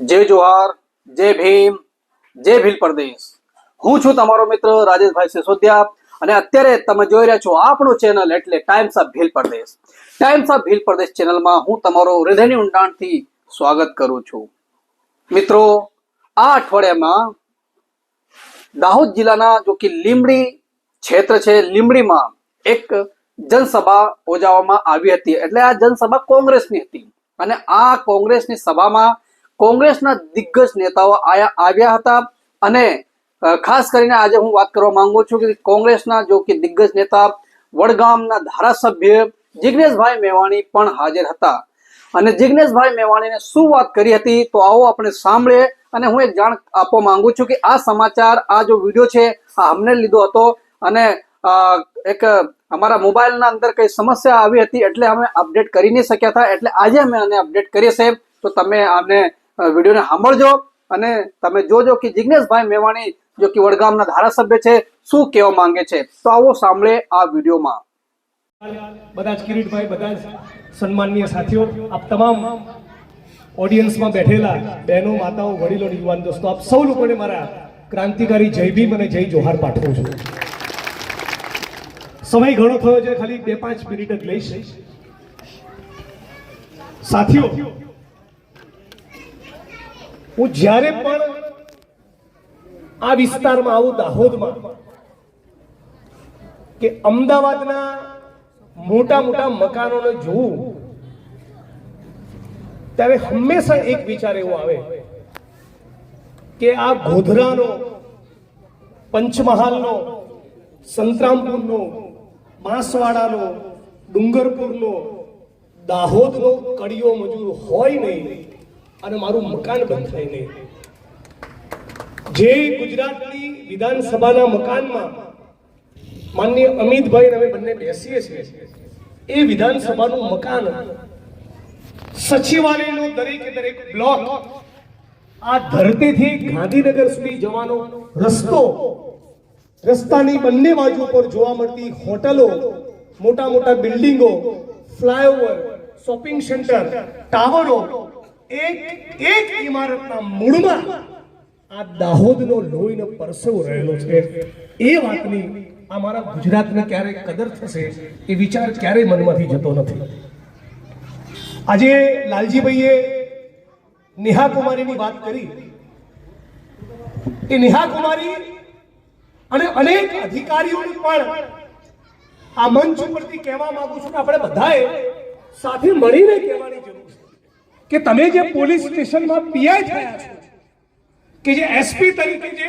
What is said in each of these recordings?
જય જોહાર, જય ભીમ, જય ભીલ પ્રદેશ. હું છું તમારો મિત્ર રાજેશભાઈ સિસોદિયા અને અત્યારે તમે જોઈ રહ્યા છો આપણું ચેનલ એટલે times of Bhil Pradesh times of Bhil પ્રદેશ ચેનલમાં હું તમારો હૃદયની ઊંડાણથી સ્વાગત કરું છું. મિત્રો, આ અઠવાડિયામાં દાહોદ જિલ્લાના જો કે લીમડી ક્ષેત્ર છે લીમડીમાં એક જનસભા યોજાવામાં આવી હતી. એટલે આ જનસભા કોંગ્રેસની હતી અને આ કોંગ્રેસની સભામાં કોંગ્રેસના દિગ્ગજ નેતાઓ આવ્યા હતા અને ખાસ કરીને આજે હું વાત કરવા માંગુ છું કે કોંગ્રેસના જો કે દિગ્ગજ નેતા વડગામના ધારાસભ્ય જિગ્નેશભાઈ મેવાણી પણ હાજર હતા. અને જિગ્નેશભાઈ મેવાણીને શું વાત કરી હતી તો આવો આપણે સાંભળીએ અને હું એક જાણ આપવા માંગુ છું કે આ સમાચાર, આ જો વીડિયો છે, આ અમને લીધો હતો અને એક અમારા મોબાઈલના અંદર કઈ સમસ્યા આવી હતી એટલે અમે અપડેટ કરી નહીં શક્યા હતા એટલે આજે અમે આને અપડેટ કરીએ છે તો તમે આને વિડીયોને સાંભળજો અને તમે જોજો કે જિગ્નેશભાઈ મેવાણી, જો કે વડગામના ધારાસભ્ય છે, શું કહેવા માંગે છે? તો આવો સાંભળે આ વિડીયોમાં. બધા જ કિરીટભાઈ, બધા જ સન્માનનીય સાથીઓ, આપ તમામ ઓડિયન્સમાં બેઠેલા બહેનો, માતાઓ, વડીલો, યુવાન દોસ્તો, આપ સૌ લોકોને મારા ક્રાંતિકારી જય ભીમ અને જય જોહાર પાઠવું છું. સમય ઘણો થયો છે, ખાલી બે પાંચ મિનિટ જ લઈશ. સાથીઓ હું જ્યારે પણ આ વિસ્તારમાં આવું દાહોદમાં કે અમદાવાદના મોટા મોટા મકાનોને જોઉં, ત્યારે હંમેશા એક વિચાર એવો આવે કે આ ગોધરાનો, પંચમહાલનો, સંતરામપુરનો, બાંસવાડાનો, ડુંગરપુરનો, દાહોદનો કડીઓ મજૂર હોય નહીં. અને મારું મકાન બંધાય નહીં જે ગુજરાતની વિધાનસભાના મકાનમાં માનનીય અમિતભાઈ અમે બંને બેસીએ છીએ, એ વિધાનસભાનું મકાન સચિવાલયનો દરેક દરેક બ્લોક આ ધરતીથી ગાંધીનગર સુધી જવાનો રસ્તો, રસ્તાની બંને બાજુ પર જોવા મળતી હોટલો, મોટા મોટા બિલ્ડિંગો, ફ્લાયઓવર, શોપિંગ સેન્ટર, ટાવરો એક રહેલો છે. એ વાતની કદર થશે એ વિચાર ક્યારેય મનમાંથી જતો નથી. આજે લાલજીભાઈએ નેહા કુમારીની વાત કરી. એ નેહા કુમારી અને અનેક અધિકારીઓને પણ આ મંચ ઉપરથી કહેવા માંગુ છું કે આપણે બધાએ સાથે મળીને કહેવાની જરૂર કે તમે જે પોલીસ સ્ટેશનમાં પીઆઈ થયા છો, કે જે એસપી તરીકે જે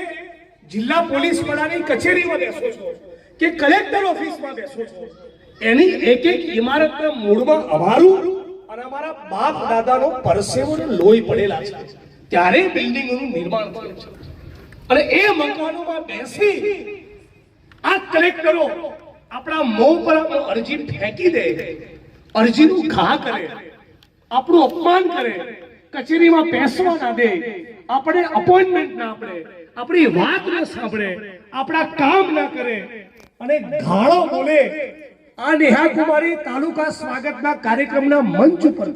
જિલ્લા પોલીસ વડાની કચેરીમાં બેસો છો, કે કલેક્ટર ઓફિસમાં બેસો છો, એની એક એક ઇમારતના મૂળમાં અમારું અને અમારા બાપ દાદાનો પરસેવો ને લોહી પડેલા છે. ત્યારે બિલ્ડિંગોનું નિર્માણ થયું છે. અને એ મકાનોમાં બેસી આ કલેક્ટરો આપણા મોં પર અરજી ફેંકી દે, અરજીનું ઘા કરે આપણું અપમાન કરે, કચેરીમાં બેસવા ના દે, આપણે અપોઇન્ટમેન્ટ ના આપડે આપણી વાત ના સાંભળે, આપણા કામ ના કરે. અને ગાળો બોલે. આ નેહા કુમારી તાલુકા સ્વાગતના કાર્યક્રમના મંચ ઉપર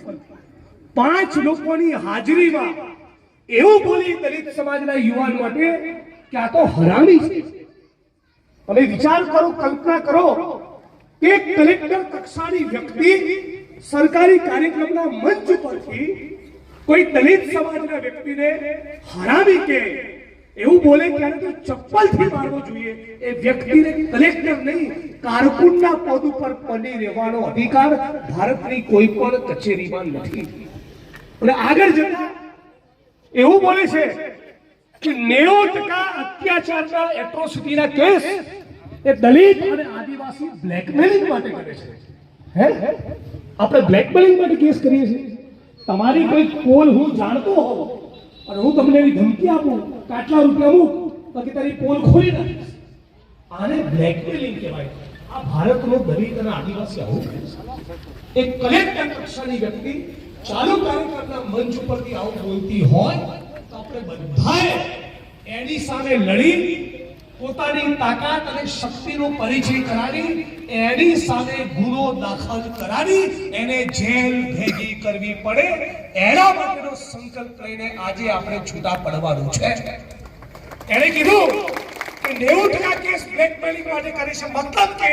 પાંચ લોકોની હાજરીમાં એવું બોલી દલિત સમાજના યુવાન માટે કે આ તો હરામી છે. તમે વિચાર કરો, કલ્પના કરો કે કલેક્ટર કક્ષાની વ્યક્તિ સરકારી કાર્યક્રમના મંચ પરથી કોઈ દલિત સમાજના વ્યક્તિને હરામી કે એવું બોલે ત્યારે તો ચપ્પલથી મારવો જોઈએ, એ વ્યક્તિને કલેક્ટર નહીં, કારકુનના પદ ઉપર પડી રહેવાનો અધિકાર ભારતની કોઈ પણ કચેરીમાં નથી. અને આગળ જતા એવું બોલે છે કે નેવું ટકા અત્યાચારના એટ્રોસિટીના કેસ એ દલિત અને આદિવાસી બ્લેકમેલિંગ માટે કરે છે. હે? આપણે બ્લેકમેલિંગ માટે કેસ કરીએ છીએ. તમારી કોઈ પોલ હું જાણતો હોઉં અને હું તમને એવી ધમકી આપું કાટલા રૂપિયા મૂક પછી તારી પોલ ખોલી નાખીશ. આને બ્લેકમેલિંગ કહેવાય. આ ભારતનો દલિત અને આદિવાસી આવું કહે છે. એક કલેક્ટર કક્ષાની વ્યક્તિ ચાલુ કાર્યક્રમના મંચ ઉપરથી આવું બોલતી હોય, તો આપણે બધાએ એની સામે લડી પોતાની તાકાત અને શક્તિનો પરિચય કરાવી, એની સામે ગુનો દાખલ કરાવી, એને જેલ ભેગી કરવી પડે. એના માટેનો સંકલ્પ લઈને આજે આપણે છૂટા પડવાનું છે. એણે કીધું કે નેવું ટકા કેસ બ્લેકમેલિંગ માટે કરે છે. મતલબ કે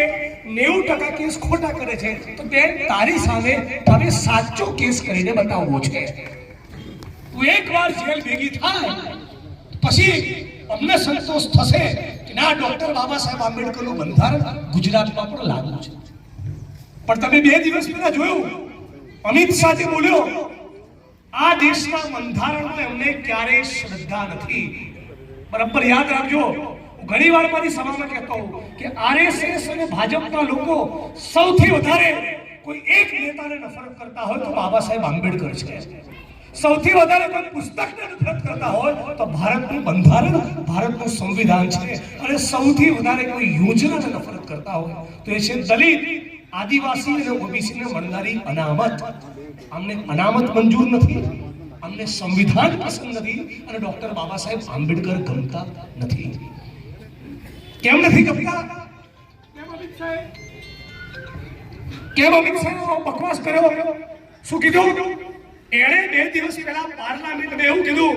નેવું ટકા કેસ ખોટા કરે છે. તો તે તારી સામે હવે સાચો કેસ કરીને બતાવવો છે. તું એકવાર જેલ ભેગી થાય, પછી અમને સંતોષ થશે કે ના, ડોક્ટર બાબા સાહેબ આંબેડકરનું બંધારણ ગુજરાતમાં પણ લાગુ છે. પણ તમે બે દિવસ પહેલા જોયું, અમિત શાહ જે બોલ્યો, આ દેશના બંધારણમાં એમને ક્યારેય શ્રદ્ધા નથી. બરાબર યાદ રાખજો, હું ઘણી વાર મારી સભામાં કહેતો હું કે આરએસએસ અને ભાજપના લોકો સૌથી વધારે કોઈ એક નેતાને નફરત કરતા હોય તો બાબા સાહેબ આંબેડકર છે. સૌથી વધારે કોઈ પુસ્તકને નફરત કરતા હોય તો ભારતનું બંધારણ ભારતનું સંવિધાન છે. અને સૌથી વધારે કોઈ યોજનાને નફરત કરતા હોય તો એ છે દલિત આદિવાસી અને ઓબીસીને મળનારી અનામત. અમને અનામત મંજૂર નથી અમને સંવિધાન પસંદ નથી અને ડોક્ટર બાબા સાહેબ આંબેડકર ગમતા નથી. કેમ નથી ગમતા? કેમ અમિત સાહેબ બકવાસ કર્યો? શું કીધું? એણે બે દિવસ પહેલા પાર્લામેન્ટમાં એવું કીધું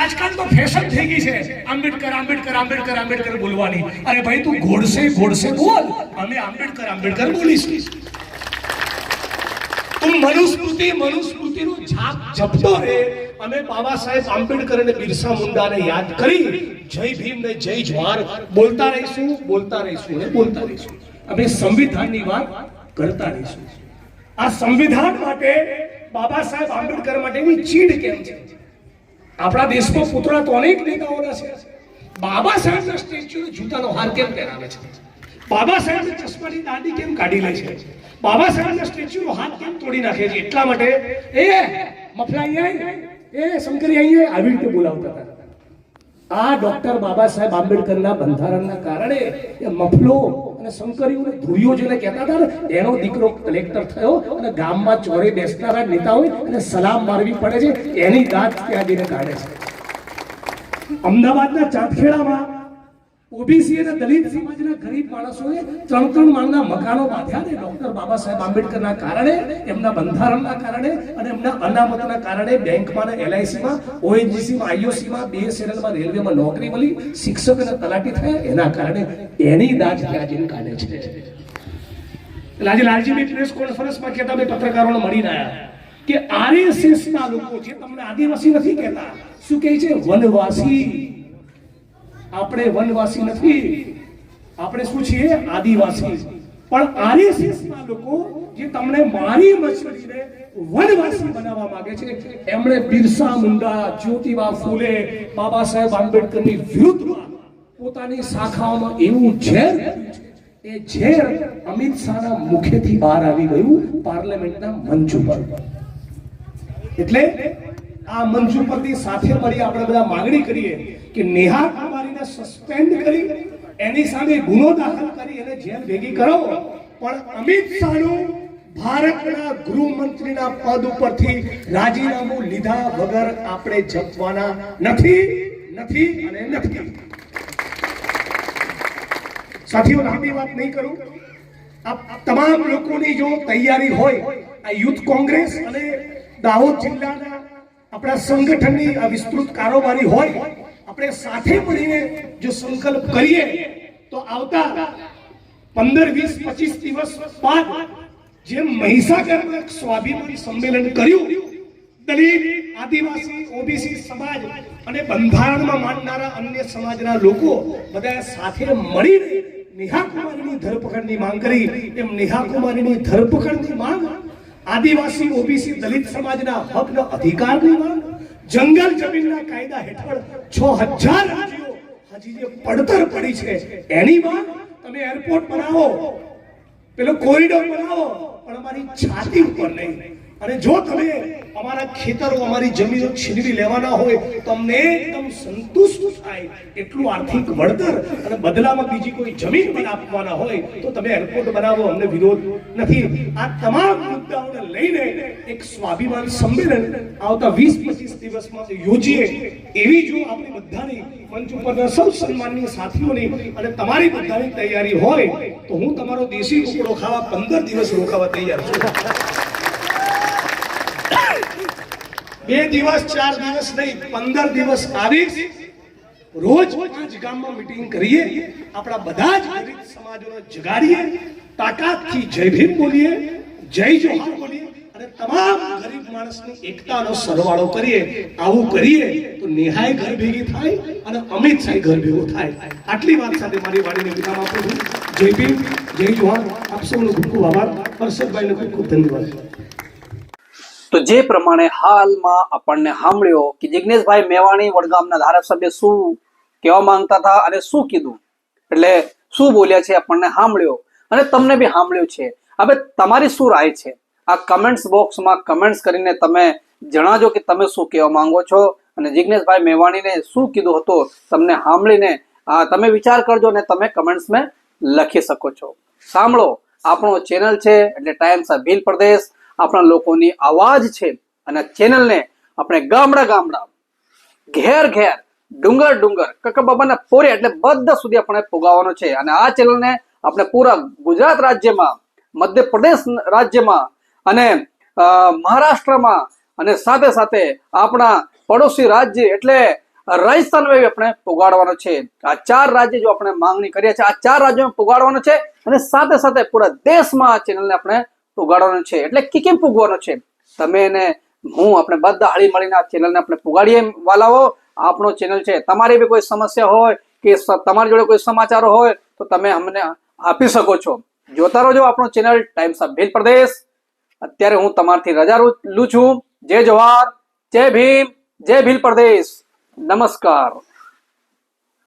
આજકાલ તો ફેશન થઈ ગઈ છે. આંબેડકર આંબેડકર આંબેડકર આંબેડકર બોલવાની. અરે ભાઈ, તું ગોડસે ગોડસે બોલ. અમે આંબેડકર આંબેડકર બોલીશ. તું મનુસ્મૃતિ, મનુસ્મૃતિનું છાપ જપતો રે અમે બાબા સાહેબ આંબેડકર અને બિરસા મુંડાને યાદ કરી જય ભીમ ને જય જવાહર બોલતા રહીશું બોલતા રહીશું ને બોલતા રહીશું. અમે સંવિધાનની વાત કરતા રહીશું. આ સંવિધાન માટે બાબા સાહેબ આંબેડકર માટેની ચીડ કેમ છે? આપણા દેશમાં પુતળા તો અનેક નેતાઓના છે. બાબા સાહેબના સ્ટેચ્યુ જૂતાનો હાર કેમ પહેરાવે છે? બાબા સાહેબ ચશ્માની દાંડી કેમ કાઢી લે છે? બાબા સાહેબના સ્ટેચ્યુનો હાથ કેમ તોડી નાખે છે? એટલા માટે એ મફલા અહીંયા એ શંકરી અહીંયા આવી રીતે બોલાવતા હતા. આ ડોક્ટર બાબા સાહેબ આંબેડકરના બંધારણના કારણે એ મફલો અને શંકરીઓને ધ્રુવીઓ જેને કહેતા હતા ને એનો દીકરો કલેક્ટર થયો અને ગામમાં ચોરે બેસનારા નેતા હોય અને સલામ મારવી પડે છે, એની દાંત ત્યાં જઈને કાઢે છે. અમદાવાદના ચાંદખેડામાં ઓબીસી અને દલિત સમાજના ગરીબ માણસોએ ત્રણ ત્રણ માળના મકાનો બાંધ્યા ને. ડોક્ટર બાબા સાહેબ આંબેડકરના કારણે, એમના બંધારણના કારણે અને એમના અનામતના કારણે બેંકમાં ને એલઆઈસીમાં ઓએનજીસીમાં આઈઓસીમાં બીએસએનએલમાં રેલવેમાં નોકરી મળી શિક્ષક અને તલાટી થયા. એના કારણે એની દાજ ત્યાં જઈને કાઢે છે. એટલે આજે લાલજીભાઈ પ્રેસ કોન્ફરન્સમાં કહેતા બે પત્રકારોને મળીને આવ્યા કે આરએસએસ ના લોકો, જે તમને આદિવાસી નથી કહેતા, શું કહે છે? વનવાસી. આપણે વનવાસી નથી. આપણે શું છીએ? આદિવાસી. પણ ના લોકો જે તમને મારી મચડીને વનવાસી બનાવવા માંગે છે, એમણે બિરસા મુંડા, જ્યોતિબા ફૂલે, બાબા સાહેબ આંબેડકરની વિરુદ્ધમાં પોતાની શાખાઓમાં એવું ઝેર. એ ઝેર અમિત શાહના મુખેથી બહાર આવી ગયું પાર્લામેન્ટના મંચ ઉપર. એટલે આ મંજુપતિ સાથે મળી આપણે બધા માંગણી કરીએ કે નેહા કુમારીને સસ્પેન્ડ કરી, એની સામે ગુનો દાખલ કરી એને જેલ ભેગી કરો. પણ અમિત શાહનું ભારતના ગૃહમંત્રીના પદ ઉપરથી રાજીનામું લીધા વગર આપણે જપવાના નથી નથી અને નથી. સાથીઓ, લાંબી વાત નહીં કરું. આ તમામ લોકોની જો તૈયારી હોય, આ યુથ કોંગ્રેસ અને દાહોદ જિલ્લાના આપણા સંગઠનની આ વિસ્તૃત કારોબારી હોય, આપણે સાથે મળીને જો સંકલ્પ કરીએ, તો આવતા પંદર, વીસ, પચીસ દિવસ બાદ જે મહિસાગર સ્વાભિમાની સંમેલન કર્યું, દલિત, આદિવાસી, ઓબીસી સમાજ અને બંધારણમાં માનનારા અન્ય સમાજના લોકો બધા સાથે મળીને નેહા કુમારીની ધરપકડની માંગ કરી. એમ નેહા કુમારીની ધરપકડની માંગ આદિવાસી, ઓબીસી, દલિત સમાજના હકના અધિકારની માંગ જંગલ જમીનના કાયદા હેઠળ છ હજાર અરજીઓ હજી જે પડતર પડી છે, એની માંગ તમે એરપોર્ટ બનાવો પેલો કોરિડોર બનાવો પણ અમારી છાતી ઉપર નહીં. અને જો તમે અમારા ખેતરો, અમારી જમીનો છીનવી લેવાના હોય તો અમને એકદમ સંતુષ્ટ થાય એટલું આર્થિક વળતર અને બદલામાં બીજી કોઈ જમીન પણ આપવાના હોય, તો તમે એરપોર્ટ બનાવો, અમને વિરોધ નથી. આ તમામ મુદ્દાઓને લઈને એક સ્વાભિમાન સંમેલન આવતા વીસ પચીસ દિવસમાં યોજીએ. એવી જો આપણી બધાની મંચ ઉપરના સૌ સન્માનની સાથીઓની અને તમારી બધાની તૈયારી હોય, તો હું તમારો દેશી કુકડો ખાવા પંદર દિવસ રોકાવા તૈયાર છું. બે દિવસ, ચાર દિવસ નહીં, પંદર દિવસ આવી રોજ પાંચ ગામમાં મીટિંગ કરીએ, આપણા બધા જ ગરીબ સમાજોને જગાડીએ, તાકાતથી જય ભીમ બોલીએ, જય જોહાર બોલીએ અને તમામ ગરીબ માણસની એકતાનો સરવાળો કરીએ, આવું કરીએ તો નિહાય ઘર ભેગી થાય અને અમિત શાહ ઘર ભેગો થાય. આટલી વાત સાથે મારી વાણીને વિરામ આપું છું. જય ભીમ, જય જોહાર. આપ સૌનો ખૂબ ખૂબ આભાર. હર્ષદભાઈને ખૂબ ખૂબ ધન્યવાદ. તો જે પ્રમાણે હાલમાં આપણને સાંભળ્યો કે જિગ્નેશભાઈ મેવાણી વડગામના ધારાસભ્ય શું કહેવા માંગતા હતા અને શું કીધું? એટલે શું બોલ્યા છે આપણને સાંભળ્યો અને તમને બી સાંભળ્યું છે. હવે તમારી શું રાય છે? આ કમેન્ટ્સ બોક્સમાં કમેન્ટ્સ કરીને તમે જણાવજો કે તમે શું કહેવા માંગો છો અને જિગ્નેશભાઈ મેવાણીને શું કીધું હતું તમને સાંભળીને આ તમે વિચાર કરજો અને તમે કમેન્ટ્સમાં લખી શકો છો. સાંભળો, આપણો ચેનલ છે એટલે ટાઈમ્સ ઓફ ભીલ પ્રદેશ આપણા લોકોની અવાજ છે અને ચેનલને આપણે ગામડા ગામડા, ઘેર ઘેર, ડુંગર ડુંગર કકા બાબાના પોરે એટલે બધા સુધી આપણે પુગાવવાનો છે. અને આ ચેનલને આપણે પૂરા ગુજરાત રાજ્યમાં, મધ્યપ્રદેશ રાજ્યમાં અને મહારાષ્ટ્રમાં અને સાથે સાથે આપણા પડોશી રાજ્ય એટલે રાજસ્થાન બી આપણે પુગાડવાનો છે. આ ચાર રાજ્ય જો આપણે માંગણી કરીએ છીએ, આ ચાર રાજ્યોમાં પુગાડવાનો છે અને સાથે સાથે પૂરા દેશમાં આ ચેનલને આપણે પુગાડવાનું છે. એટલે કે કેમ પુગવાનો છે? તમે એને, હું આપણે બધા હળી મળીને આ ચેનલને આપણે પુગાડીએ વાલાઓ, આપણો ચેનલ છે. તમારી બી કોઈ સમસ્યા હોય કે તમારી જોડે કોઈ સમાચારો હોય, તો તમે અમને આપી શકો છો. જોતા રહેજો આપણો ચેનલ ટાઈમ્સ ઓફ ભીલ પ્રદેશ અત્યારે હું તમારથી રજા લઉં- છું. જય જવાહર, જય ભીમ, જય ભીલ પ્રદેશ. નમસ્કાર.